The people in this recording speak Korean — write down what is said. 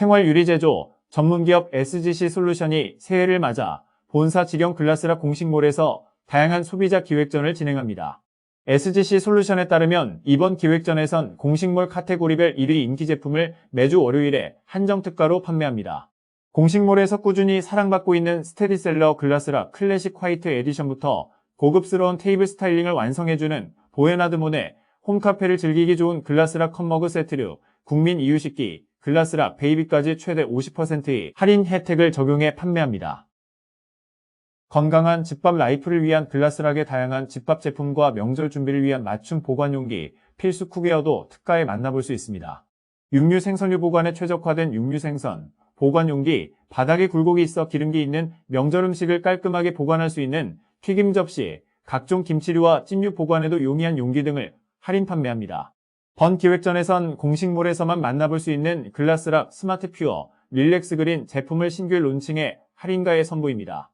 생활유리 제조 전문기업 SGC 솔루션이 새해를 맞아 본사 직영 글라스락 공식몰에서 다양한 소비자 기획전을 진행합니다. SGC 솔루션에 따르면 이번 기획전에선 공식몰 카테고리별 1위 인기 제품을 매주 월요일에 한정 특가로 판매합니다. 공식몰에서 꾸준히 사랑받고 있는 스테디셀러 글라스락 클래식 화이트 에디션부터 고급스러운 테이블 스타일링을 완성해주는 보헤나드몬의 홈카페를 즐기기 좋은 글라스락 컵머그 세트류, 국민 이유식기, 글라스락 베이비까지 최대 50%의 할인 혜택을 적용해 판매합니다. 건강한 집밥 라이프를 위한 글라스락의 다양한 집밥 제품과 명절 준비를 위한 맞춤 보관 용기, 필수 쿠웨어도 특가에 만나볼 수 있습니다. 육류 생선류 보관에 최적화된 육류 생선, 보관 용기, 바닥에 굴곡이 있어 기름기 있는 명절 음식을 깔끔하게 보관할 수 있는 튀김 접시, 각종 김치류와 찜류 보관에도 용이한 용기 등을 할인 판매합니다. 번 기획전에선 공식몰에서만 만나볼 수 있는 글라스락 스마트 퓨어, 릴렉스 그린 제품을 신규 론칭해 할인가에 선보입니다.